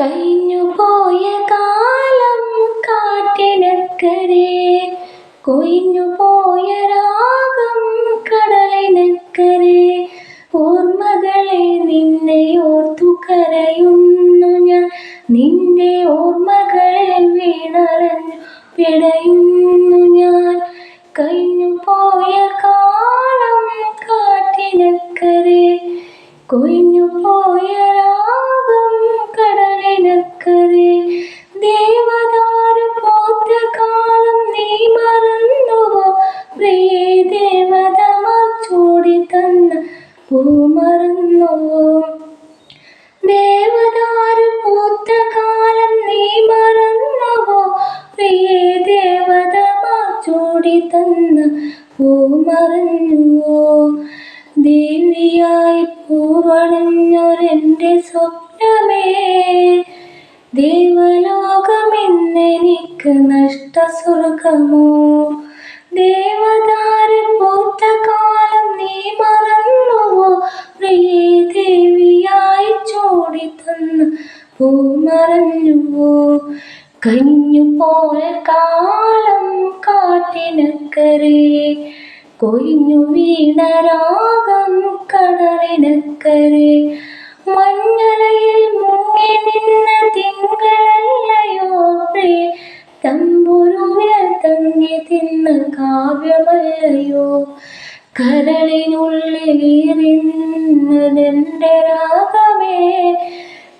കഴിഞ്ഞുപോയ കാലം കാട്ടിനക്കരെ കൊയിഞ്ഞുപോയ രാഗം കടലിനക്കരെ. ഓർമ്മകളെ നിന്നെ ഓർത്തു കരയുന്നു ഞാൻ. നിന്റെ ഓർമ്മകളെ വീണറഞ്ഞു പിടയുന്നു ഞാൻ. കഴിഞ്ഞുപോയ കാലം കാട്ടിനക്കരെ കൊയിഞ്ഞുപോയ രാഗം തന്ന പൂമറന്നോ? ദേവദാരു പൂത്ത കാലം നീ മറന്നുവോ? പ്രിയേ ദേവതമാ ചൂടി തന്ന പൂമറന്നുവോ? ദേവിയായി പൂവണഞ്ഞൊരെന്റെ സ്വപ്നമേ. ദേവലോകമെന്നെനിക്ക് നഷ്ടസ്വർഗമോ ദേവദാരു പൂത്ത കാലം പൂ മറഞ്ഞുവോ പോൽ കാലം കാറ്റിനക്കരെ കൊഴിഞ്ഞു വീണ രാഗം കടലിനക്കരെ. മഞ്ഞലയിൽ മുങ്ങി നിന്ന തിങ്കളല്ലയോ പ്രേ തമ്പുരുവിൽ തങ്ങി തിന്ന കാവ്യമല്ലയോ? കരളിനുള്ളിലിരുന്നതെന്റെ രാഗമേ.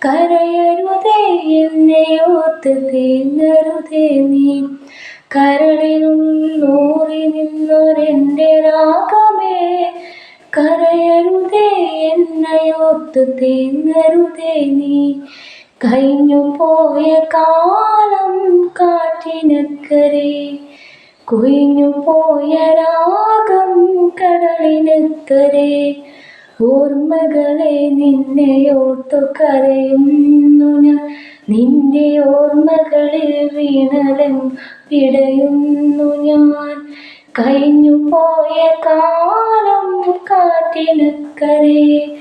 കരയരുതേ എന്നെ ഓർത്ത് തേങ്ങരുതേ നീ. കരളിനുള്ളൂറി നിന്നൊരെന്റെ രാഗമേ. കരയരുതേ എന്നയോർത്ത് തേങ്ങരുതേ നീ. കഴിഞ്ഞു പോയ കാലം കാറ്റിനക്കരെ. കുഴിഞ്ഞു പോയ രാഗം കടലിനക്കരെ. ഓർമ്മകളെ നിന്നെ ഓർത്തു കരയുന്നു ഞാൻ. നിന്റെ ഓർമ്മകളിൽ വീണലും പിടയുന്നു ഞാൻ. കഴിഞ്ഞു പോയ കാലം കാറ്റിനക്കരെ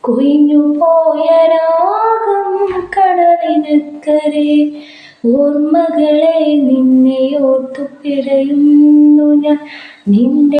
കൊയിഞ്ഞു പോയ രാഗം കടലിനക്കരെ ഓർമ്മകളെ നിന്നെ ഓർത്തു പിടയുന്നു ഞാൻ. നിന്റെ